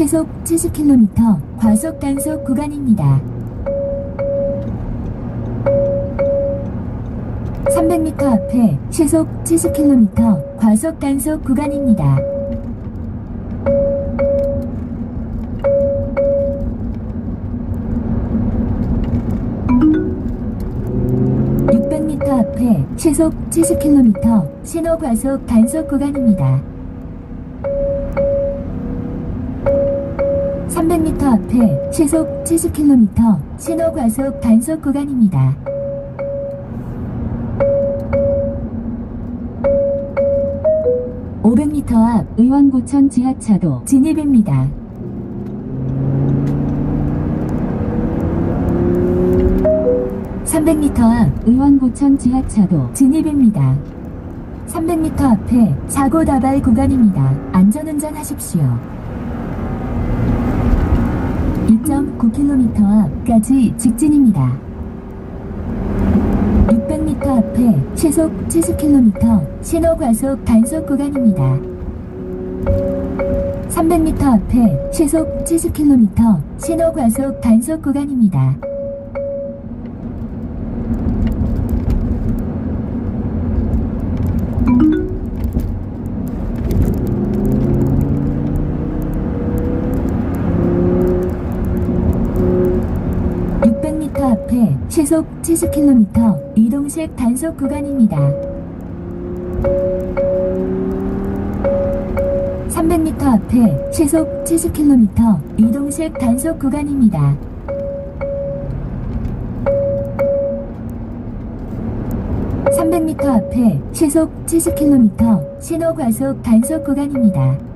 시속 70km 과속 단속 구간입니다. 300m 앞에 시속 70km 과속 단속 구간입니다. 600m 앞에 시속 70km 신호 과속 단속 구간입니다. 300m 앞에 시속 70km 신호 과속 단속 구간입니다. (500m) 앞 의원고천 지하차도 진입입니다. 300m 앞 의원고천 지하차도 진입입니다. 300m 앞에 사고 다발 구간입니다. 안전운전 하십시오. 2.9km 앞까지 직진입니다. 600m 앞에 시속 70km 신호 과속 단속 구간입니다. 300m 앞에 시속 70km 신호 과속 단속 구간입니다. (600m) 앞에 시속 70km 이동식 단속 구간입니다. 300m 앞에 시속 70km 이동식 단속 구간입니다. 300m 앞에 시속 70km 신호 과속 단속 구간입니다.